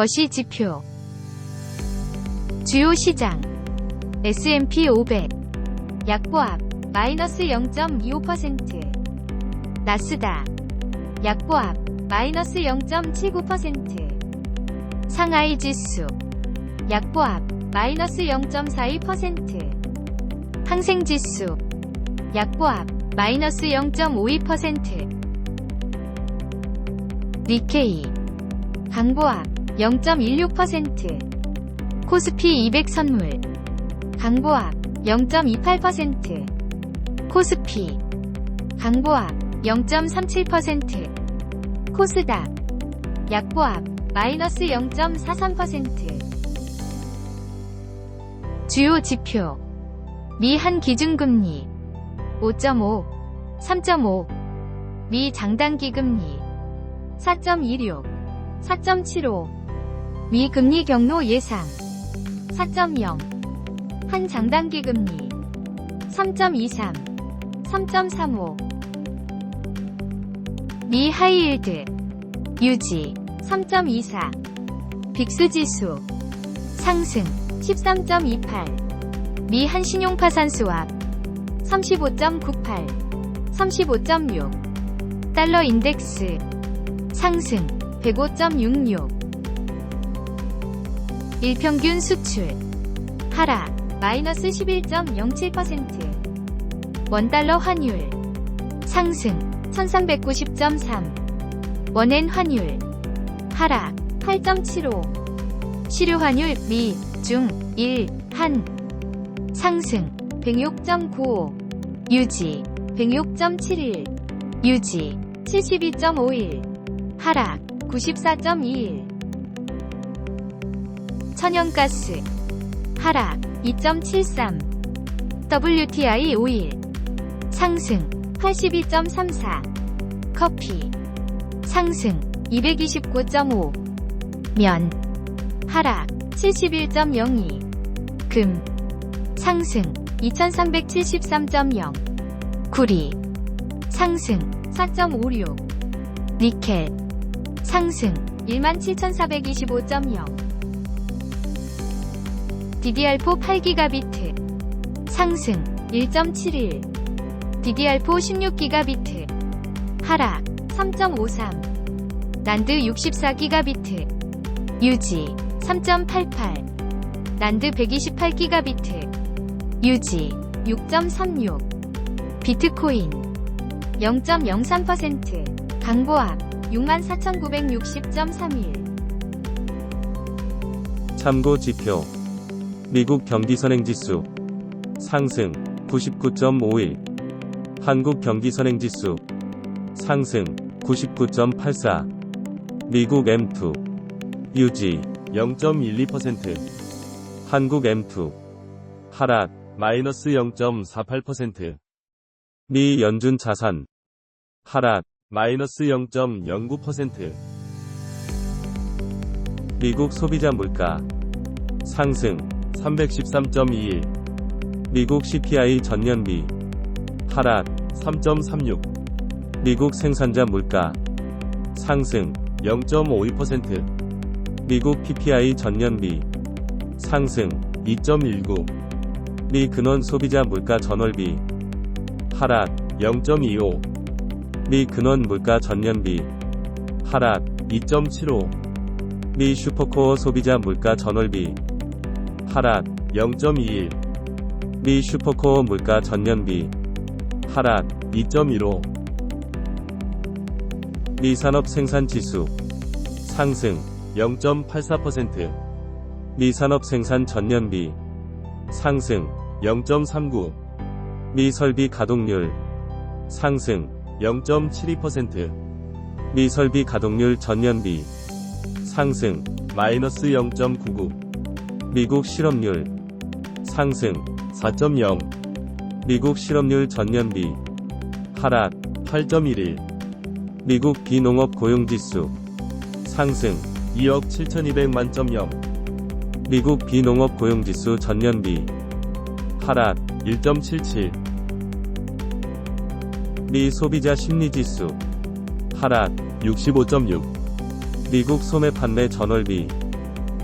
거시 지표. 주요 시장. S&P 500 약보합. 마이너스 0.25% 나스다 약보합. 마이너스 0.79% 상하이 지수. 약보합. 마이너스 0.42% 항생 지수. 약보합. 마이너스 0.52% 니케이. 강보합 0.16% 코스피 200 선물 강보합 0.28% 코스피 강보합 0.37% 코스닥 약보합 마이너스 0.43% 주요 지표. 미한 기준금리 5.5, 3.5, 미 장단기 금리 4.26, 4.75, 미 금리 경로 예상. 4.0, 한 장단기 금리. 3.23, 3.35, 미 하이일드. 유지. 3.24, 빅스 지수. 상승. 13.28, 미 한신용 파산 수합 35.98, 35.6, 달러 인덱스. 상승. 105.66, 일평균 수출. 하락 마이너스 11.07%, 원달러 환율. 상승 1390.3, 원엔 환율. 하락 8.75, 시료 환율 미, 중, 일, 한. 상승 106.95 유지 106.71 유지 72.51 하락 94.21 천연가스 하락 2.73 WTI 오일 상승 82.34 커피 상승 229.5면 하락 71.02금 상승 2373.0 구리 상승 4.56 니켈 상승 17425.0 DDR4 8기가비트. 상승 1.71 DDR4 16기가비트. 하락 3.53 난드 64기가비트. 유지 3.88 난드 128기가비트. 유지 6.36 비트코인 0.03% 강보합 64,960.31 참고 지표 미국 경기 선행지수 상승 99.51 한국 경기 선행지수 상승 99.84 미국 M2 유지 0.12% 한국 M2 하락 마이너스 0.48%. 미 연준 자산 하락 마이너스 0.09%. 미국 소비자 물가 상승 313.21. 미국 CPI 전년비 하락 3.36. 미국 생산자 물가 상승 0.52%. 미국 PPI 전년비 상승 2.19. 미 근원 소비자 물가 전월비 하락 0.25. 미 근원 물가 전년비 하락 2.75. 미 슈퍼코어 소비자 물가 전월비 하락 0.21. 미 슈퍼코어 물가 전년비 하락 2.15. 미 산업 생산 지수 상승 0.84%. 미 산업 생산 전년비 상승 0.39. 미 설비 가동률 상승 0.72%. 미 설비 가동률 전년비 상승 마이너스 0.99. 미국 실업률 상승 4.0. 미국 실업률 전년비 하락 8.11. 미국 비농업 고용지수 상승 2억 7200만 점 0. 미국 비농업 고용지수 전년비 하락 1.77. 미 소비자 심리지수 하락 65.6. 미국 소매 판매 전월비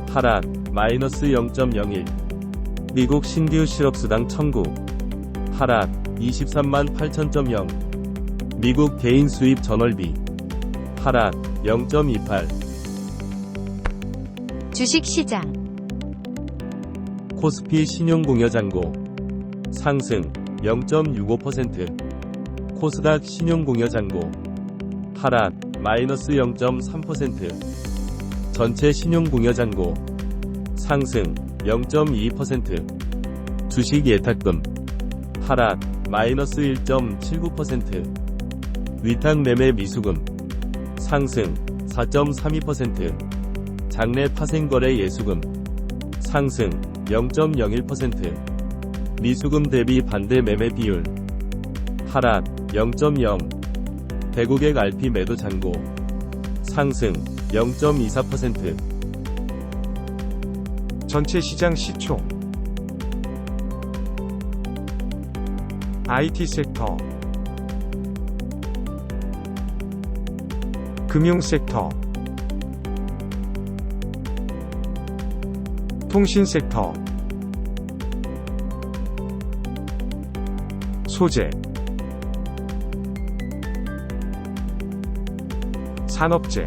하락 마이너스 0.01 미국 신규 실업수당 청구. 하락 23만 8천.0 미국 개인 수입 전월비. 하락 0.28 주식시장, 코스피 신용공여잔고. 상승 0.65% 코스닥 신용공여잔고. 하락 마이너스 0.3% 전체 신용공여잔고 상승 0.2% 주식 예탁금 하락 마이너스 1.79% 위탁 매매 미수금 상승 4.32% 장내 파생거래 예수금 상승 0.01% 미수금 대비 반대 매매 비율 하락 0.0 대국액 RP 매도 잔고 상승 0.24% 전체 시장 시총 IT 섹터. 금융 섹터. 통신 섹터. 소재. 산업재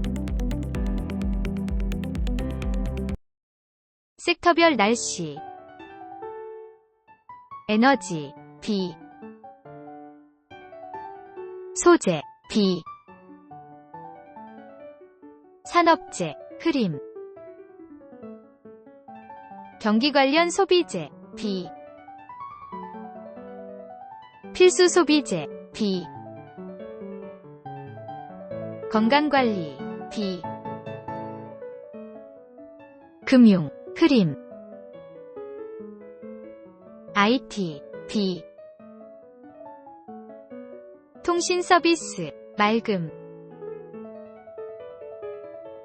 섹터별 날씨, 에너지, B, 소재, B, 산업재, 흐림, 경기 관련 소비재, B, 필수 소비재, B, 건강관리, B, 금융, 흐림 IT, B 통신 서비스, 맑음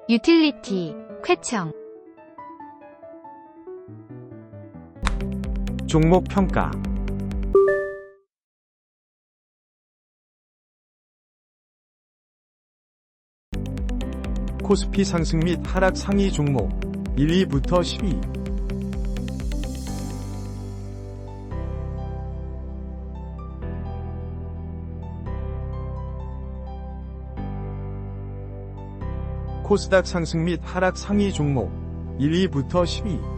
유틸리티, 쾌청. 종목 평가. 코스피 상승 및 하락 상위 종목 1위부터 10위. 코스닥 상승 및 하락 상위 종목 1위부터 10위.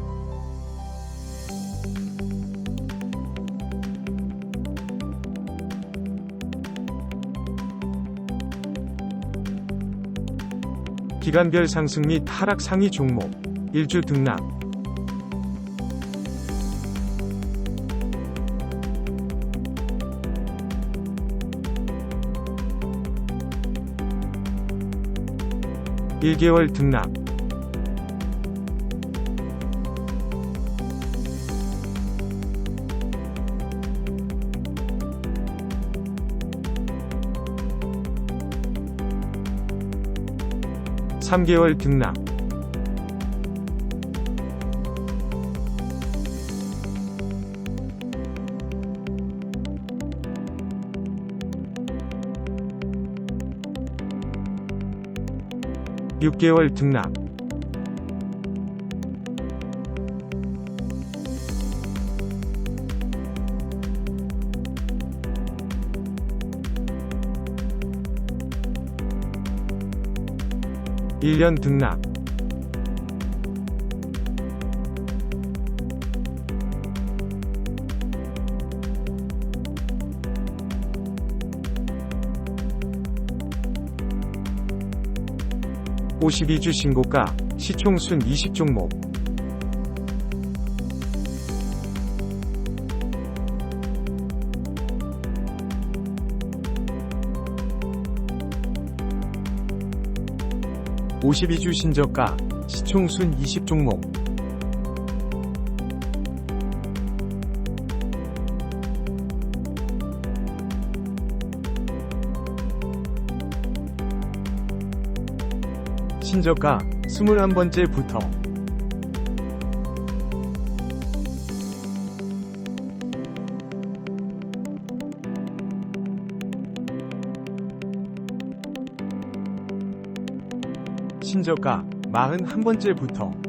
기간별 상승 및 하락 상위 종목 1주 등락. (1개월) 등락. (3개월) 등락 (6개월) 등락. (1년) 등락 52주 신고가 시총순 20종목. (52주) 신저가 시총순 20종목 신저가 21번째부터. 신저가 41번째부터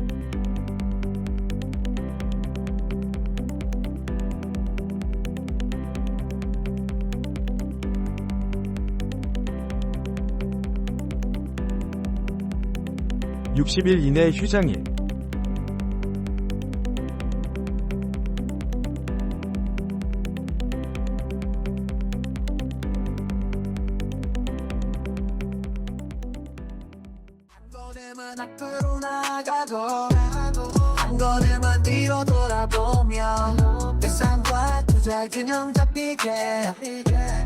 (60일) 이내 휴장일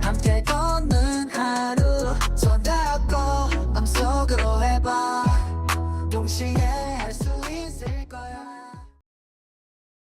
함께 걷는 하루 손 잡고 맘속으로 해봐 同心。